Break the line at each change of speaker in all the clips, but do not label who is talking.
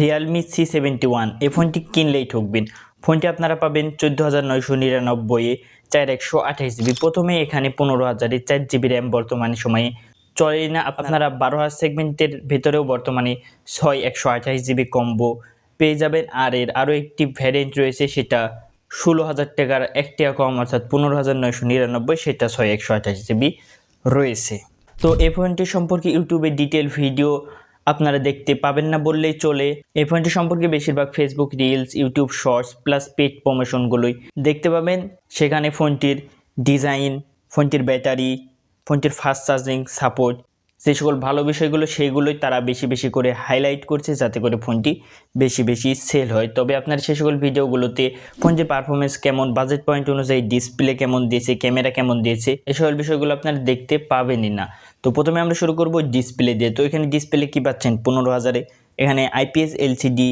Realme C seventy one এই ফোনটি কিনলেই ঠকবেন। ফোনটি আপনারা পাবেন চোদ্দ হাজার নয়শো নিরানব্বইয়ে চার একশো আঠাশ জিবি। প্রথমে এখানে পনেরো হাজারে চার জিবি র্যাম বর্তমানে সময়ে চলে না। আপনারা বারো হাজার সেগমেন্টের ভেতরেও বর্তমানে ছয় একশো আঠাশ জিবি কম্বো পেয়ে যাবেন। আর এর আরও একটি ভ্যারিয়েন্ট রয়েছে, সেটা ষোলো হাজার টাকার এক টাকা কম, অর্থাৎ পনেরো হাজার নয়শো নিরানব্বই, সেটা ছয় একশো আঠাশ জিবি রয়েছে। তো এই ফোনটি সম্পর্কে ইউটিউবে ডিটেল ভিডিও আপনারা দেখতে পাবেন না বললেই চলে। এই ফোনটি সম্পর্কে বেশিরভাগ Facebook reels YouTube shorts plus paid প্রমোশনগুলোই দেখতে পাবেন। সেখানে ফোনটির ডিজাইন ফোনটির ব্যাটারি ফোনটির ফাস্ট চার্জিং সাপোর্ট যে সকল ভালো বিষয়গুলো সেইগুলোই তারা বেশি বেশি করে হাইলাইট করছে, যাতে করে ফোনটি বেশি বেশি সেল হয়। তবে আপনার সে সকল ভিডিওগুলোতে ফোনটির পারফরমেন্স কেমন বাজেট পয়েন্ট অনুযায়ী ডিসপ্লে কেমন দিয়েছে ক্যামেরা কেমন দিয়েছে এই সকল বিষয়গুলো আপনারা দেখতে পাবেনই না। তো প্রথমে আমরা শুরু করব ডিসপ্লে দিয়ে। তো এখানে ডিসপ্লে কী পাচ্ছেন? পনেরো হাজারে। এখানে আইপিএস এলসিডি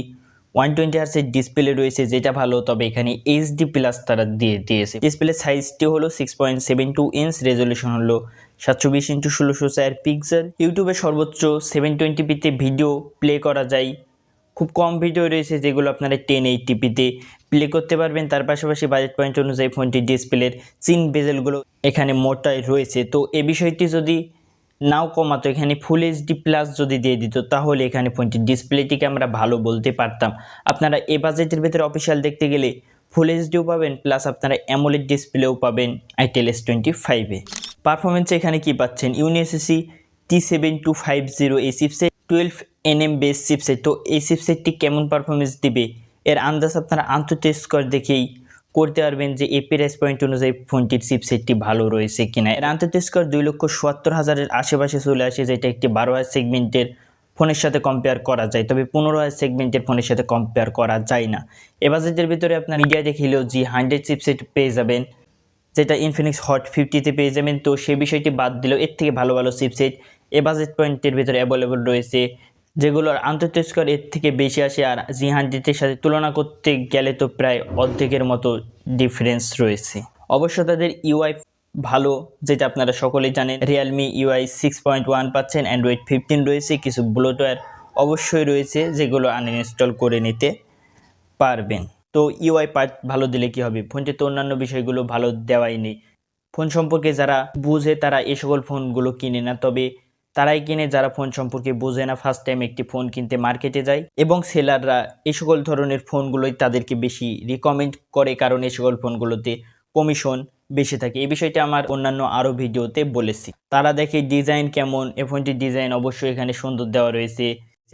ওয়ান টোয়েন্টি হার্সের ডিসপ্লে রয়েছে, যেটা ভালো, তবে এখানে এইচডি প্লাস তারা দিয়ে দিয়েছে। ডিসপ্লে সাইজটি হলো six point seven two inch resolution হলো সাতশো বিশ ইন্টু ষোলোশো চার পিক্সেল ইউটিউবে সর্বোচ্চ সেভেন টোয়েন্টিপিতে ভিডিও প্লে করা যায়। খুব কম ভিডিও রয়েছে, যেগুলো আপনারা টেন এইটিপিতে প্লে করতে পারবেন। তার পাশাপাশি বাজেট পয়েন্ট অনুযায়ী ফোনটির ডিসপ্লের চিন বেজেলগুলো এখানে মোটায় রয়েছে। তো এ বিষয়টি যদি নাও কমাতো এখানে ফুল এইচডি প্লাস যদি দিয়ে দিত, তাহলে এখানে ফোনটির ডিসপ্লেটিকে আমরা ভালো বলতে পারতাম। আপনারা এ বাজেটের ভেতরে অফিসিয়াল দেখতে গেলে ফুল এইচডিও পাবেন প্লাস আপনারা অ্যামোলেড ডিসপ্লেও পাবেন আইটেল এস টোয়েন্টি ফাইভে পারফরমেন্সে এখানে কি পাচ্ছেন? Unisoc T seven two five zero এই chipset twelve nm base chipset তো এই চিপসেটটি কেমন পারফরমেন্স দিবে? এর আন্দাজ আপনারা আন্তর্জাতিক স্কোর দেখেই করতে পারবেন যে এ প্রাইস পয়েন্ট অনুযায়ী ফোনটির চিপসেটটি ভালো রয়েছে কিনা। এর আন্তর্জাতিক দুই লক্ষ চুয়াত্তর হাজারের আশেপাশে চলে আসে, যেটা একটি বারো হাজার সেগমেন্টের ফোনের সাথে কম্পেয়ার করা যায়। তবে পনেরো হাজার সেগমেন্টের ফোনের সাথে কম্পেয়ার করা যায় না। এ বাজেটের ভিতরে আপনার মিডিয়া দেখিলেও জি হান্ড্রেড চিপসেট পেয়ে যাবেন, যেটা ইনফিনিক্স হট ফিফটিতে পেয়ে যাবেন। তো সেই বিষয়টি বাদ দিলেও এর থেকে ভালো ভালো চিপসেট এ বাজেট পয়েন্টের ভিতরে অ্যাভেলেবল রয়েছে। যেগুলোর আন্তর্জাতিক স্কোর এর থেকে বেশি আসে আর জি হান্ড্রেডের সাথে তুলনা করতে গেলে তো প্রায় অর্ধেকের মতো ডিফারেন্স রয়েছে। অবশ্য তাদের ইউআই ভালো, যেটা আপনারা সকলেই জানেন। Realme UI six point one পাচ্ছেন অ্যান্ড্রয়েড ফিফটিন রয়েছে, কিছু ব্লোটওয়্যার অবশ্যই রয়েছে, যেগুলো আনইনস্টল করে নিতে পারবেন। তো ইউআই পার্ট ভালো দিলে কি হবে? ফোনটিতে অন্যান্য বিষয়গুলো ভালো দেওয়াই নেই। ফোন সম্পর্কে যারা বুঝে তারা এই সকল ফোনগুলো কিনে না, তবে তারাই কিনে যারা ফোন সম্পর্কে বোঝে না ফার্স্ট টাইম একটি ফোন কিনতে মার্কেটে যায় এবং সেলাররা এই সকল ধরনের ফোনগুলোই তাদেরকে বেশি রিকমেন্ড করে কারণ এই সকল ফোনগুলোতে কমিশন বেশি থাকে। এই বিষয়টা আমার অন্যান্য আরও ভিডিওতে বলেছি। তারা দেখে ডিজাইন কেমন? এ ফোনটির ডিজাইন অবশ্যই এখানে সুন্দর দেওয়া রয়েছে।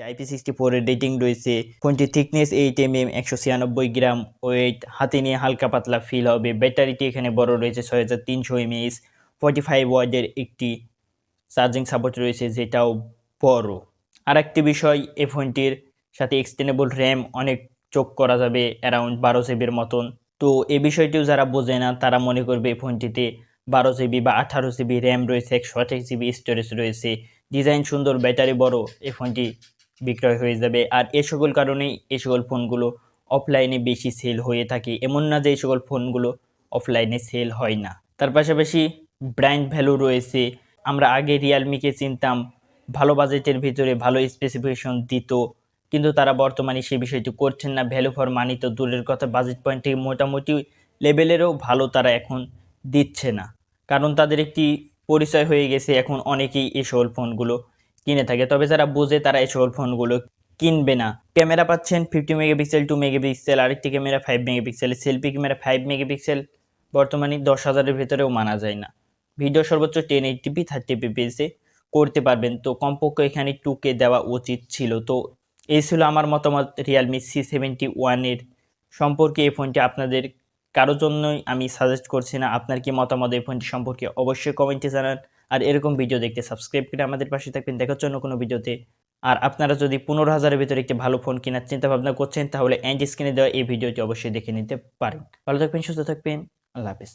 আইপি সিক্সটি ফোরের রেটিং রয়েছে। ফোনটির থিকনেস এইট এম এম একশো ছিয়ানব্বই গ্রাম ওয়েট হাতে নিয়ে হালকা পাতলা ফিল হবে। ব্যাটারিটি এখানে বড় রয়েছে, ছয় হাজার তিনশো এমএস ফর্টি ফাইভ ওয়ার্ডের একটি চার্জিং সাপোর্ট রয়েছে, যেটাও বড়। আর একটি বিষয় এই ফোনটির সাথে এক্সটেনেবল র্যাম অনেক চোখ করা যাবে অ্যারাউন্ড বারো জিবির মতন। তো এ বিষয়টিও যারা বোঝে না, তারা মনে করবে এই ফোনটিতে বারো জিবি বা আঠারো জিবি র্যাম রয়েছে, একশো আঠাশ জিবি স্টোরেজ রয়েছে। ডিজাইন সুন্দর ব্যাটারি বড় এই ফোনটি বিক্রয় হয়ে যাবে। আর এ সকল কারণেই এই সকল ফোনগুলো অফলাইনে বেশি সেল হয়ে থাকে। এমন না যে এই সকল ফোনগুলো অফলাইনে সেল হয় না। তার পাশাপাশি ব্র্যান্ড ভ্যালু রয়েছে আমরা আগে রিয়ালমিকে চিনতাম, ভালো বাজেটের ভিতরে ভালো স্পেসিফিকেশন দিত, কিন্তু তারা বর্তমানে সেই বিষয়টি করছেন না। ভ্যালু ফর মানি তো দূরের কথা বাজেট পয়েন্ট থেকে মোটামুটি লেভেলেরও ভালো তারা এখন দিচ্ছে না। কারণ তাদের একটি পরিচয় হয়ে গেছে, এখন অনেকেই এই সকল ফোনগুলো কিনে থাকে। তবে যারা বোঝে তারা এই সকল ফোনগুলো কিনবে না। ক্যামেরা পাচ্ছেন ফিফটি মেগাপিক্সেল টু মেগাপিক্সেল আরেকটি camera five megapixel selfie camera five megapixel বর্তমানে দশ হাজারের ভেতরেও মানা যায় না। ভিডিও সর্বোচ্চ টেন এইটিপি থার্টি পিপিএসে করতে পারবেন। তো কমপক্ষে এখানে টুকে দেওয়া উচিত ছিল। তো এই ছিল আমার মতামত রিয়ালমি সি সেভেন্টি ওয়ানের সম্পর্কে। এই ফোনটি আপনাদের কারোর জন্যই আমি সাজেস্ট করছি না। আপনার কি মতামত এই ফোনটি সম্পর্কে অবশ্যই কমেন্টে জানান। আর এরকম ভিডিও দেখতে সাবস্ক্রাইব করে আমাদের পাশে থাকবেন। দেখার জন্য কোনো ভিডিওতে আর আপনারা যদি পনেরো হাজারের ভিতরে একটি ভালো ফোন কেনার চিন্তা ভাবনা করছেন, তাহলে এন্ড স্ক্রিনে দেওয়া এই ভিডিওটি অবশ্যই দেখে নিতে পারেন। ভালো থাকবেন, সুস্থ থাকবেন। আল্লাহ হাফিজ।